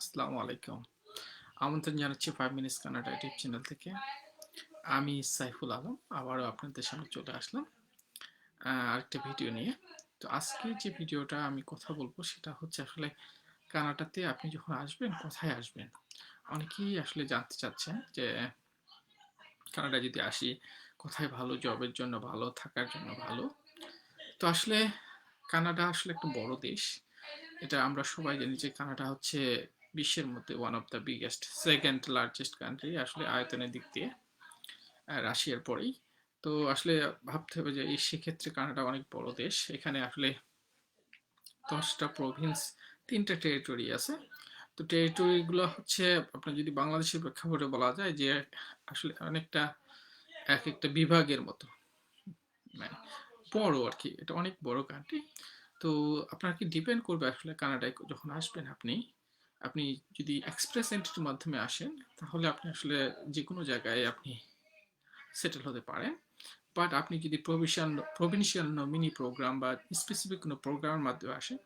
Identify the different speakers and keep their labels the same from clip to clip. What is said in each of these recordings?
Speaker 1: আসসালামু আলাইকুম। আমন্ত্রণ জানাচ্ছি five minutes Canada YouTube channel থেকে। আমি সাইফুল আলম, আবারও আপনাদের সামনে চলে আসলাম আরেকটা ভিডিও নিয়ে। তো আজকে যে ভিডিওটা আমি কথা বলব সেটা হচ্ছে আসলে কানাডাতে আপনি যখন আসবেন, কোথায় আসবেন? অনেকেই আসলে জানতে চাচ্ছেন যে কানাডা যদি আসি, কোথায় ভালো জবের জন্য, ভালো থাকার জন্য, ভালো? তো আসলে কানাডা আসলে একটা বড় দেশ। এটা আমরা সবাই জানি যে কানাডা হচ্ছে বিশ্বের মধ্যে one of the biggest second largest country আসলে আয়তনের দিক দিয়ে রাশিয়ার পরেই। তো আসলে ভাবতে হবে যে এই সেক্ষেত্রে কানাডা অনেক বড় দেশ। এখানে আসলে দশটা প্রভিন্স তিনটা টেরিটরি আছে। তো টেরিটরিগুলো হচ্ছে, আপনার যদি বাংলাদেশের প্রেক্ষাপটে বলা যায় যে আসলে অনেকটা এক একটা বিভাগের মতো। মানে বড় আর কি, এটা অনেক বড় কান্ট্রি তো আপনার কি ডিপেন্ড করবে আসলে কানাডায় যখন আসবেন আপনি? আপনি যদি এক্সপ্রেস এন্ট্রির মাধ্যমে আসেন, তাহলে আপনি আসলে যে কোনো জায়গায় আপনি সেটেল হতে পারেন। বাট আপনি যদি প্রভিশন প্রভিনশিয়াল মিনি প্রোগ্রাম বা স্পেসিফিক কোনো প্রোগ্রামের মাধ্যমে আসেন,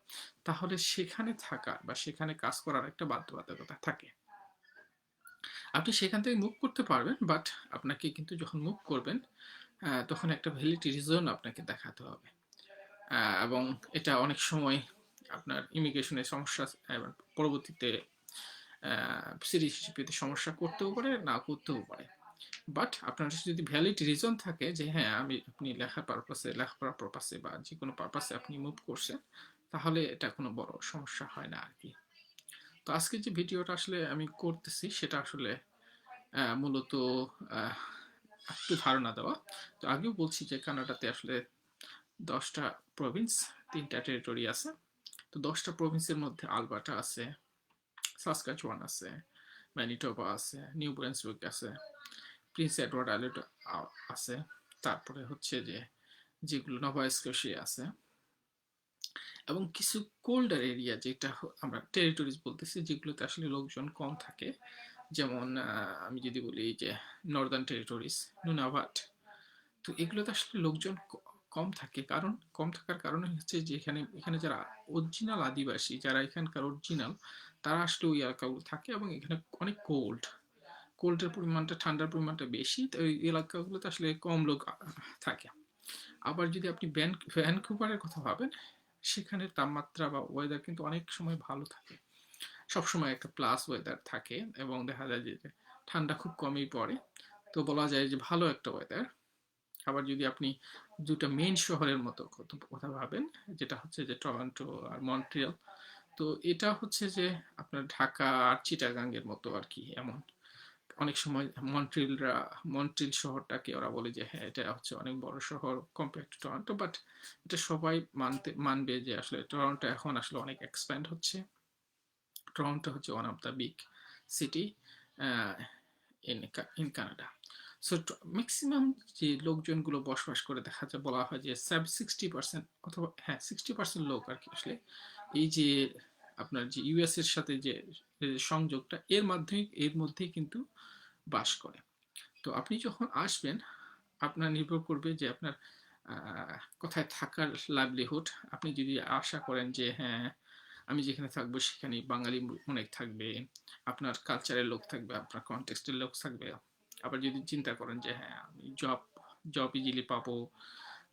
Speaker 1: তাহলে সেখানে থাকার বা সেখানে কাজ করার একটা বাধ্যবাধকতা থাকে। আপনি সেখান থেকে মুভ করতে পারবেন বাট আপনাকে কিন্তু যখন মুভ করবেন তখন একটা ভ্যালিডিটি রিজন আপনাকে দেখাতে হবে। এবং এটা অনেক সময় আপনার ইমিগ্রেশনের সমস্যা এবং পরবর্তীতে সিটিজেনশিপেতে সমস্যা করতেও পারে না করতেও পারে। বাট আপনার যদি ভ্যালিড রিজন থাকে যে হ্যাঁ আমি, আপনি লেখার পারপাসে লেখাপড়ার পারপাসে বা যে কোনো পারপাসে আপনি মুভ করছেন, তাহলে এটা কোনো বড় সমস্যা হয় না আর কি তো আজকে যে ভিডিওটা আসলে আমি করতেছি, সেটা আসলে মূলত একটু ধারণা দেওয়া। তো আগেও বলছি যে, কানাডাতে আসলে দশটা প্রভিন্স তিনটা টেরিটরি আছে। তো দশটা প্রভিন্সের মধ্যে আলবার্টা আছে সাসকাচুয়ান আছে ম্যানিটোবা আছে নিউ ব্রেন্সউইক আছে প্রিন্স এডওয়ার্ড আইল্যান্ড আছে, তারপরে হচ্ছে যে যেগুলো নভা স্কোশিয়া আছে এবং কিছু কোল্ডার এরিয়া যেটা আমরা টেরিটরিজ বলতেছি যেগুলোতে আসলে লোকজন কম থাকে, যেমন আমি যদি বলি যে নর্দার্ন টেরিটরিজ নুনাভাট তো এগুলোতে আসলে লোকজন কম থাকে। কারণ কম থাকার কারণে হচ্ছে যে, এখানে এখানে যারা অরিজিনাল আদিবাসী, যারা এখানকার অরিজিনাল তারা আসলে ওই এলাকাগুলো থাকে এবং এখানে অনেক কোল্ড কোল্ডের পরিমাণটা, ঠান্ডার পরিমাণটা বেশি, তো ওই এলাকাগুলোতে আসলে কম লোক থাকে। আবার যদি আপনি ভ্যান, ভ্যানকুভারের কথা ভাবেন সেখানে তাপমাত্রা বা ওয়েদার কিন্তু অনেক সময় ভালো থাকে। সব সময় একটা প্লাস ওয়েদার থাকে এবং দেখা যায় যে, ঠান্ডা খুব কমই পড়ে। তো বলা যায় যে, ভালো একটা ওয়েদার আবার যদি আপনি দুটো মেন শহরের মতো কথা- ভাবেন, যেটা হচ্ছে যে টরন্টো আর মন্ট্রিয়াল তো এটা হচ্ছে যে আপনার ঢাকা আর চিটাগাঙ্গের মতো আর কি এমন। অনেক সময় মন্ট্রিলরা মন্ট্রিল শহরটাকে ওরা বলে যে হ্যাঁ এটা হচ্ছে অনেক বড় শহর কম্পেয়ার টু টরন্টো বাট এটা সবাই মানতে, মানবে যে আসলে টরন্টো এখন আসলে অনেক এক্সপ্যান্ড হচ্ছে। টরন্টো হচ্ছে one of the big city in in Canada so maximum যে লোকজনগুলো বসবাস করে দেখা যায়, বলা হয় যে সিক্সটি পার্সেন্ট অথবা হ্যাঁ সিক্সটি পার্সেন্ট লোক আর কি আসলে। এই যে আপনার যে ইউএস এর সাথে যে সংযোগটা, এর মাধ্যমে, এর মধ্যেই কিন্তু বাস করে। তো আপনি যখন আসবেন, আপনার নির্ভর করবে যে আপনার কোথায় থাকার লাইভলিহুড আপনি যদি আশা করেন যে হ্যাঁ আমি যেখানে থাকব সেখানে বাঙালি অনেক থাকবে, আপনার কালচারের লোক থাকবে, আপনার কনটেক্সটের লোক থাকবে। আবার যদি চিন্তা করেন যে হ্যাঁ আমি জব জব ইজিলি পাবো।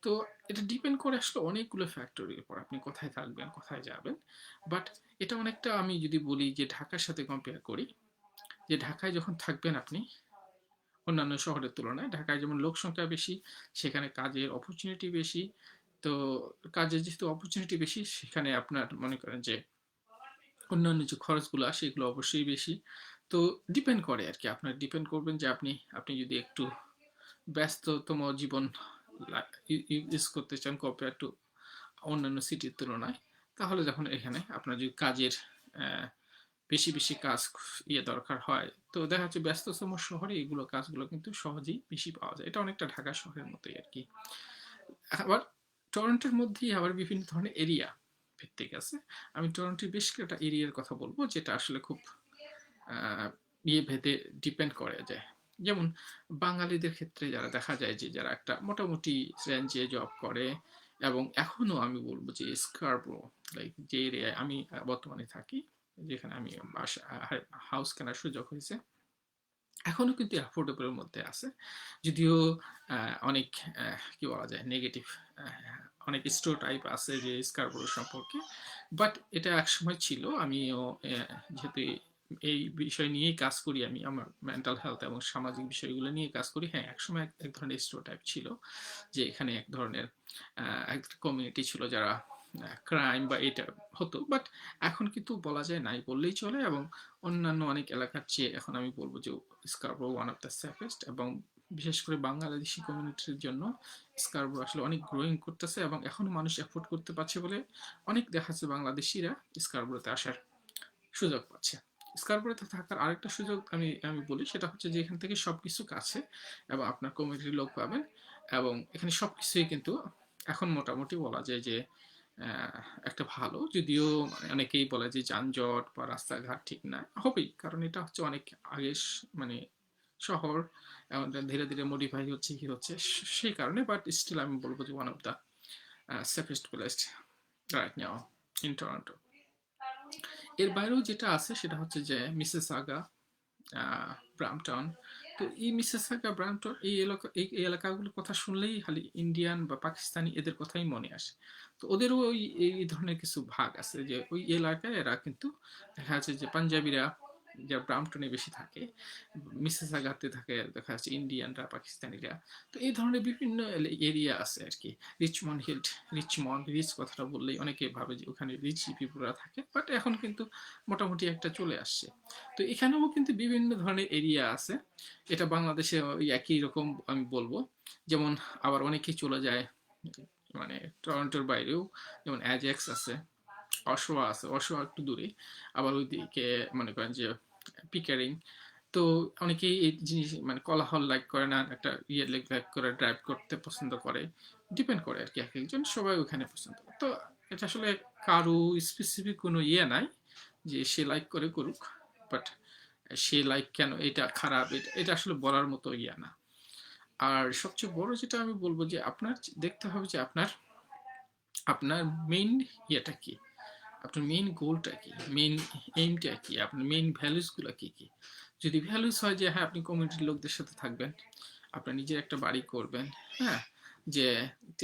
Speaker 1: তো এটা ডিপেন্ড করে আসলে অনেকগুলো ফ্যাক্টরির উপর। আপনি কোথায় থাকবেন, কোথায় যাবেন? বাট এটা অনেকটা আমি যদি বলি যে, ঢাকার সাথে কম্পেয়ার করি, যে, ঢাকায় যখন থাকবেন আপনি, অন্যান্য শহরের তুলনায়, ঢাকায় যেমন লোক সংখ্যা বেশি, সেখানে কাজের অপরচুনিটি বেশি। তো কাজের যেহেতু অপরচুনিটি বেশি, সেখানে আপনার মনে করেন যে, অন্যান্য যে খরচগুলো আসে এগুলো অবশ্যই বেশি। তো ডিপেন্ড করে আর কি আপনার ডিপেন্ড করবেন যে আপনি আপনি যদি একটু ব্যস্ততম জীবন ইউজ করতে চান কম্পেয়ার টু অন্যান্য সিটির তুলনায়, তাহলে যখন এখানে আপনার যদি কাজের বেশি বেশি কাজ ইয়ে দরকার হয়, তো দেখা যাচ্ছে ব্যস্ততম শহরে এগুলো কাজগুলো কিন্তু সহজেই বেশি পাওয়া যায়। এটা অনেকটা ঢাকা শহরের মতোই আর কি আবার টরন্টোর মধ্যেই আবার বিভিন্ন ধরনের এরিয়া ভিত্তিক আছে। আমি টরন্টোর বেশ একটা এরিয়ার কথা বলব, যেটা আসলে খুব ইয়ে ভেদে ডিপেন্ড করে যায় যেমন বাঙালিদের ক্ষেত্রে যারা দেখা যায় যে, যারা একটা মোটামুটি রেঞ্জে জব করে এবং এখনও আমি বলব যে স্কার্বো লাইক যে এরিয়ায় আমি বর্তমানে থাকি, যেখানে আমি হাউস কেনার সুযোগ হয়েছে, এখনও কিন্তু অ্যাফোর্ডেবলের মধ্যে আছে। যদিও অনেক কি বলা যায় নেগেটিভ অনেক স্টোর টাইপ আছে যে স্কারবোরো সম্পর্কে বাট এটা একসময় ছিল। আমিও যেহেতু এই বিষয় নিয়েই কাজ করি আমি, আমার মেন্টাল হেলথ এবং সামাজিক বিষয়গুলো নিয়ে কাজ করি। হ্যাঁ একসময় এক- ধরনের স্টোর টাইপ ছিল যে এখানে এক ধরনের এক কমিউনিটি ছিল যারা ক্রাইম বা এটা হতো। বাট এখন কিন্তু বলা যায় নাই বললেই চলে এবং অন্যান্য অনেক এলাকার চেয়ে এখন আমি বলব যে Scarborough one of the safest এবং বিশেষ করে বাংলাদেশি কমিউনিটির জন্য স্কারবো আসলে অনেক গ্রোয়িং করতেছে এবং এখনও মানুষ এফোর্ড করতে পারছে বলে অনেক দেখাচ্ছে বাংলাদেশিরা স্কারবোতে আসার সুযোগ পাচ্ছে। স্কারবোতে থাকার আরেকটা সুযোগ আমি আমি বলি, সেটা হচ্ছে যে এখান থেকে সব কিছু কাছে এবং আপনার কমিউনিটির লোক পাবেন এবং এখানে সব কিছুই কিন্তু এখন মোটামুটি বলা যায় যে একটা ভালো। যদিও অনেকেই বলে যে যানজট বা রাস্তাঘাট ঠিক না, হবেই। কারণ এটা হচ্ছে অনেক আগে মানে শহর এবং ধীরে ধীরে মডিফাই হচ্ছে, কি হচ্ছে সেই কারণে বাট স্টিল আমি বলব যে one of the safest place right now in Toronto এর বাইরেও যেটা আছে সেটা হচ্ছে যে মিসেস আগা ব্রামটন তো এই মিসেস আগা ব্রামটন এই এলাকা, এই এলাকাগুলোর কথা শুনলেই খালি ইন্ডিয়ান বা পাকিস্তানি এদের কথাই মনে আসে। তো ওদেরও ওই, এই ধরনের কিছু ভাগ আছে যে ওই এলাকায় এরা কিন্তু দেখা যাচ্ছে যে পাঞ্জাবিরা যারা ব্রামটনে বেশি থাকে, মিসেস মিসেসাগাতে থাকে, দেখা যাচ্ছে ইন্ডিয়ানরা, পাকিস্তানিরা। তো এই ধরনের বিভিন্ন এরিয়া আছে আর কি। রিচমন্ড হিল্ড রিচমন্ড রিচ কথাটা বললেই অনেকে ভাবে যে ওখানে রিচ পিপুলরা থাকে বাট এখন কিন্তু মোটামুটি একটা চলে আসছে। তো এখানেও কিন্তু বিভিন্ন ধরনের এরিয়া আছে। এটা বাংলাদেশে একই রকম আমি বলব। যেমন আবার অনেকেই চলে যায় মানে টরন্টোর বাইরেও। যেমন অ্যাজেক্স আছে অশোয়া আছে অশোয়া একটু দূরে। আবার ওইদিকে মনে করেন যে পিকারিং তো অনেকেই এই জিনিস মানে কোলাহল লাইক করে না, একটা ইয়ে লাইক করে ড্রাইভ করতে পছন্দ করে। ডিপেন্ড করে আর কি এক একজন, সবাই ওখানে পছন্দ করে। তো এটা আসলে কারও স্পেসিফিক কোনো ইয়ে নাই যে সে লাইক করে করুক বাট সে লাইক কেন, এটা খারাপ, এটা এটা আসলে বলার মতো ইয়া না। আর সবচেয়ে বড় যেটা আমি বলব যে আপনার, দেখতে হবে যে আপনার আপনার মেইন ইয়েটা কি? আপনার মেইন গোলটা কি? মেইন এইমটা কি? আপনার মেইন ভ্যালুসগুলো কি কি? যদি ভ্যালুস হয় যে হ্যাঁ আপনি কমিউনিটির লোকদের সাথে থাকবেন আপনার নিজের একটা বাড়ি করবেন হ্যাঁ যে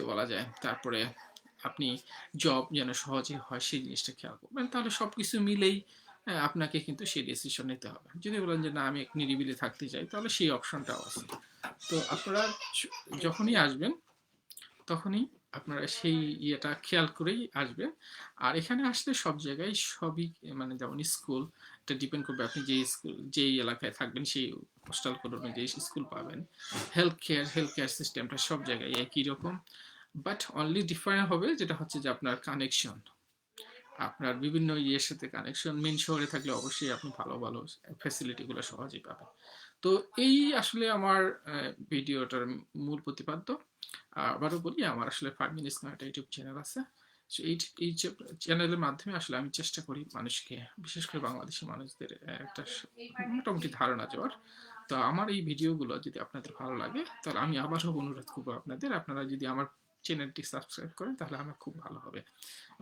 Speaker 1: বলা যায় তারপরে আপনি জব যেন সহজে হয় সেই জিনিসটা খেয়াল করবেন তাহলে সব কিছু মিলেই হ্যাঁ, আপনাকে কিন্তু সেই ডিসিশন নিতে হবে। যদি বলেন যে না আমি এক নিরিবিলি থাকতে চাই তাহলে সেই অপশনটাও আছে। তো আপনারা যখনই আসবেন তখনই আপনারা সেই ইয়েটা খেয়াল করেই আসবেন। আর এখানে আসলে সব জায়গায় সবই মানে যেমন স্কুল, এটা ডিপেন্ড করবে আপনি যেই স্কুল, যেই এলাকায় থাকবেন, সেই পোস্টাল কোড অনুযায়ী স্কুল পাবেন। হেলথ কেয়ার হেলথ কেয়ার সিস্টেমটা সব জায়গায় একই রকম। বাট অনলি ডিফারেন্ট হবে যেটা হচ্ছে যে আপনার কানেকশন আপনার বিভিন্ন ইয়ের সাথে কানেকশন মেন শহরে থাকলে অবশ্যই আপনি ভালো ভালো ফ্যাসিলিটিগুলো সহজেই পাবেন। তো এই আসলে আমার ভিডিওটার মূল প্রতিপাদ্য। আবারও বলি, আমার আসলে ফাইভ মিনিটস না একটা ইউটিউব চ্যানেল আছে। So, এই এই চ্যানেলের মাধ্যমে আসলে আমি চেষ্টা করি মানুষকে, বিশেষ করে বাংলাদেশি মানুষদের একটা মোটামুটি ধারণা দেওয়ার। তো আমার এই ভিডিওগুলো যদি আপনাদের ভালো লাগে, তাহলে আমি আবারও অনুরোধ করব আপনাদের। আপনারা যদি আমার চ্যানেলটি সাবস্ক্রাইব করেন, তাহলে আমার খুব ভালো হবে,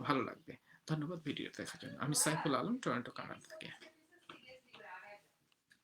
Speaker 1: ভালো লাগবে। ধন্যবাদ ভিডিও দেখার জন্য। আমি সাইফুল আলম টরন্টো কানাডা থেকে।